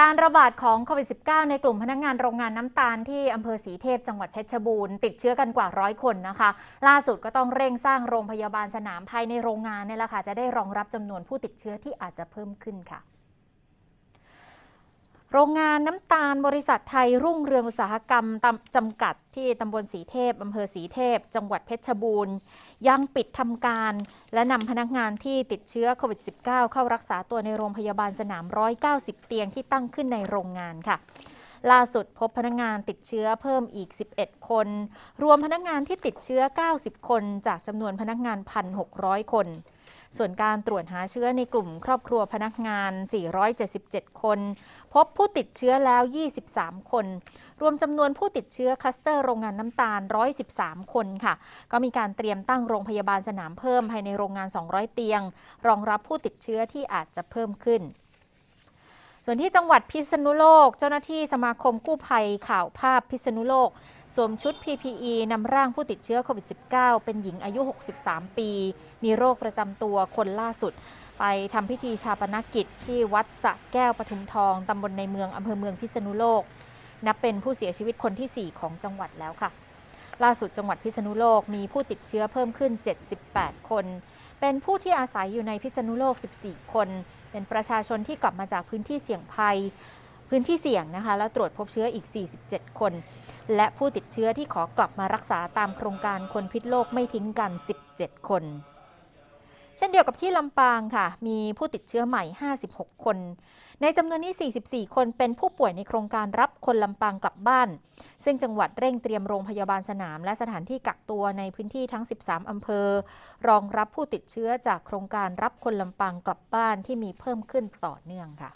การระบาดของโควิด -19 ในกลุ่มพนักงานโรงงานน้ำตาลที่อำเภอศรีเทพจังหวัดเพชรบูรณ์ติดเชื้อกันกว่าร้อยคนนะคะ ล่าสุดก็ต้องเร่งสร้างโรงพยาบาลสนามภายในโรงงานเนี่ยแหละค่ะจะได้รองรับจำนวนผู้ติดเชื้อที่อาจจะเพิ่มขึ้นค่ะ โรงงานน้ำตาลบริษัทไทยรุ่งเรืองอุตสาหกรรมจำกัดที่ตำบลสีเทพอำเภอสีเทพ จังหวัดเพชรบูรณ์ ยังปิดทำการ และนำพนักงานที่ติดเชื้อโควิด -19 เข้ารักษาตัวในโรงพยาบาลสนาม 190 เตียงที่ตั้งขึ้นในโรงงานค่ะ ล่าสุดพบพนักงานติดเชื้อเพิ่มอีก 11 คน รวมพนักงานที่ติดเชื้อ 90 คน จากจำนวนพนักงาน 1,600 คน ส่วนการตรวจหาเชื้อในกลุ่มครอบครัวพนักงาน 477 คน พบผู้ติดเชื้อแล้ว 23 คน รวมจำนวนผู้ติดเชื้อคลัสเตอร์โรงงานน้ำตาล 113 คนค่ะ ก็มีการเตรียมตั้งโรงพยาบาลสนามเพิ่มภายในโรงงาน 200 เตียง รองรับผู้ติดเชื้อที่อาจจะเพิ่มขึ้นส่วนที่จังหวัดพิษณุโลก เจ้าหน้าที่สมาคมกู้ภัยข่าวภาพพิษณุโลก สวมชุด PPE นำร่างผู้ติดเชื้อโควิด -19 เป็นหญิงอายุ 63 ปี มีโรคประจำตัวคนล่าสุด ไปทำพิธีชาปนกิจที่วัดสะแก้วปทุมทองตำบลในเมืองอำเภอเมืองพิษณุโลก นับเป็นผู้เสียชีวิตคนที่ 4 ของจังหวัดแล้วค่ะ ล่าสุดจังหวัดพิษณุโลกมีผู้ติดเชื้อเพิ่มขึ้น 78 คน เป็นผู้ที่อาศัยอยู่ในพิษณุโลก 14 คน เป็นประชาชนที่กลับมาจากพื้นที่เสี่ยงภัย พื้นที่เสี่ยงนะคะ แล้วตรวจพบเชื้ออีก 47 คน และผู้ติดเชื้อที่ขอกลับมารักษาตามโครงการคนพิษโลกไม่ทิ้งกัน 17 คน เช่นเดียวกับที่ลำปางค่ะ มีผู้ติดเชื้อใหม่ 56 คน ในจำนวนนี้ 44 คนเป็นผู้ป่วยในโครงการรับคนลำปางกลับบ้าน ซึ่งจังหวัดเร่งเตรียมโรงพยาบาลสนาม และสถานที่กักตัวในพื้นที่ทั้ง 13 อำเภอ รองรับผู้ติดเชื้อจากโครงการรับคนลำปางกลับบ้านที่มีเพิ่มขึ้นต่อเนื่องค่ะ